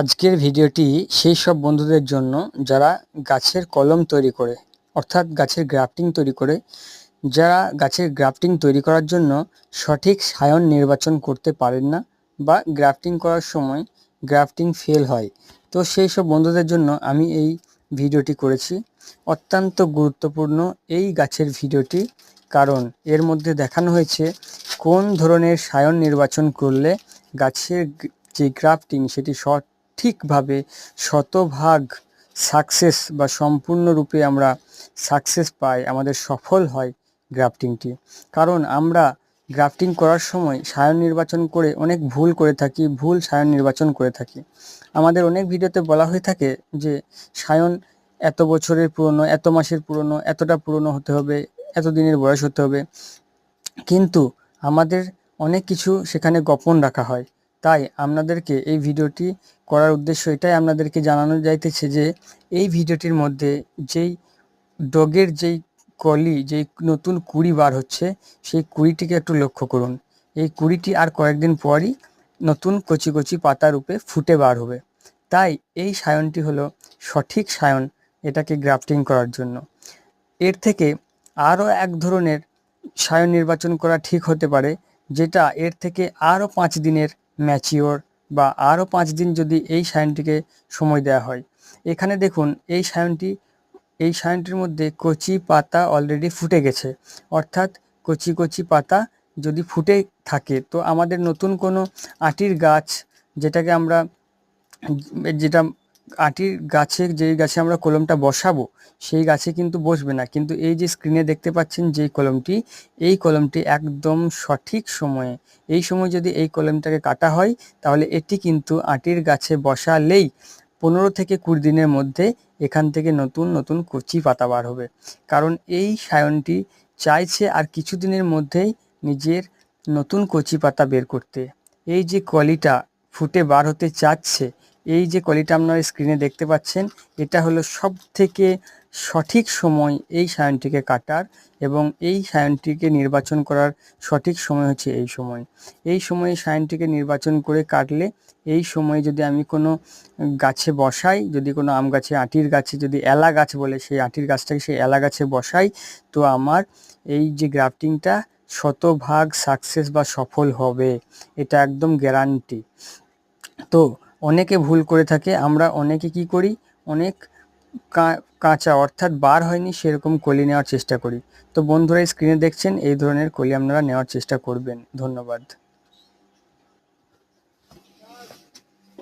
আজকের ভিডিওটি সেই সব বন্ধুদের জন্য যারা গাছের কলম তৈরি করে, অর্থাৎ গাছের গ্রাফটিং তৈরি করে, যারা গাছের গ্রাফটিং তৈরি করার জন্য সঠিক সায়ন নির্বাচন করতে পারেন না বা গ্রাফটিং করার সময় গ্রাফটিং ফেল হয়। তো সেই সব বন্ধুদের জন্য আমি এই ভিডিওটি করেছি। অত্যন্ত গুরুত্বপূর্ণ এই গাছের ভিডিওটি, কারণ এর মধ্যে দেখানো হয়েছে কোন ধরনের সায়ন নির্বাচন করলে গাছের যে গ্রাফটিং সেটি সঠিকভাবে শতভাগ সাকসেস বা সম্পূর্ণরূপে আমরা সাকসেস পাই, আমাদের সফল হয় গ্রাফটিংটি কারণ আমরা গ্রাফটিং করার সময় সায়ন নির্বাচন করে অনেক ভুল করে থাকি, ভুল সায়ন নির্বাচন করে থাকি। আমাদের অনেক ভিডিওতে বলা হয়ে থাকে যে, সায়ন এত বছরের পুরনো, এত মাসের পুরনো, এতটা পুরনো হতে হবে, এত দিনের বয়স হতে হবে। কিন্তু আমাদের অনেক কিছু সেখানে গোপন রাখা হয়। তাই আপনাদেরকে এই ভিডিওটি করার উদ্দেশ্য এটাই আপনাদেরকে জানানো যাইতেছে যে এই ভিডিওটির মধ্যে যেই ডগের যেই কলি, যেই নতুন কুড়ি বার হচ্ছে, সেই কুড়িটিকে একটু লক্ষ্য করুন। এই কুড়িটি আর কয়েকদিন পরই নতুন কচি কচি পাতা রূপে ফুটে বার হবে। তাই এই সায়নটি হলো সঠিক সায়ন এটাকে গ্রাফটিং করার জন্য। এর থেকে আরও এক ধরনের সায়ন নির্বাচন করা ঠিক হতে পারে, যেটা এর থেকে আরও পাঁচ দিনের ম্যাচিওর বা আরও পাঁচ দিন যদি এই সায়নটিকে সময় দেওয়া হয়। এখানে দেখুন, এই সায়নটি, এই সায়নটির মধ্যে কচি পাতা অলরেডি ফুটে গেছে। অর্থাৎ কচি কচি পাতা যদি ফুটে থাকে, তো আমাদের নতুন কোনো আটির গাছ যেটাকে আমরা, যেটা আটির গাছে যেই গাছে আমরা কলমটা বসাবো, সেই গাছে কিন্তু বসবে না। কিন্তু এই যে স্ক্রিনে দেখতে পাচ্ছেন যেই কলমটি, এই কলমটি একদম সঠিক সময়ে, এই সময় যদি এই কলমটাকে কাটা হয়, তাহলে এটি কিন্তু আটির গাছে বসালেই পনেরো থেকে কুড়ি দিনের মধ্যে এখান থেকে নতুন নতুন কচি পাতা বার হবে। কারণ এই সায়নটি চাইছে আর কিছুদিনের মধ্যেই নিজের নতুন কচি পাতা বের করতে। এই যে কলিটা ফুটে বার হতে চাচ্ছে এই যে কলিটা আপনারা স্ক্রিনে দেখতে পাচ্ছেন, এটা হলো সব থেকে সঠিক সময় এই সায়নটিকে কাটার এবং এই সায়নটিকে নির্বাচন করার সঠিক সময় হচ্ছে এই সময়। এই সময়ে সায়নটিকে নির্বাচন করে কাটলে এই সময়ে যদি আমি কোনো গাছে বসাই, যদি কোনো আম গাছে, আটির গাছে, যদি এলা গাছ বলে সেই আটির গাছটাকে সেই এলা গাছে বসাই, তো আমার এই যে গ্রাফটিংটা শতভাগ সাকসেস বা সফল হবে, এটা একদম গ্যারান্টি তো অনেকে ভুল করে থাকে, আমরা অনেকে কি করি? অনেক কাঁচা অর্থাৎ বার হয়নি সেরকম কলি নেওয়ার চেষ্টা করি। তো বন্ধুরা স্ক্রিনে দেখছেন, এই ধরনের কলি আপনারা নেওয়ার চেষ্টা করবেন। ধন্যবাদ।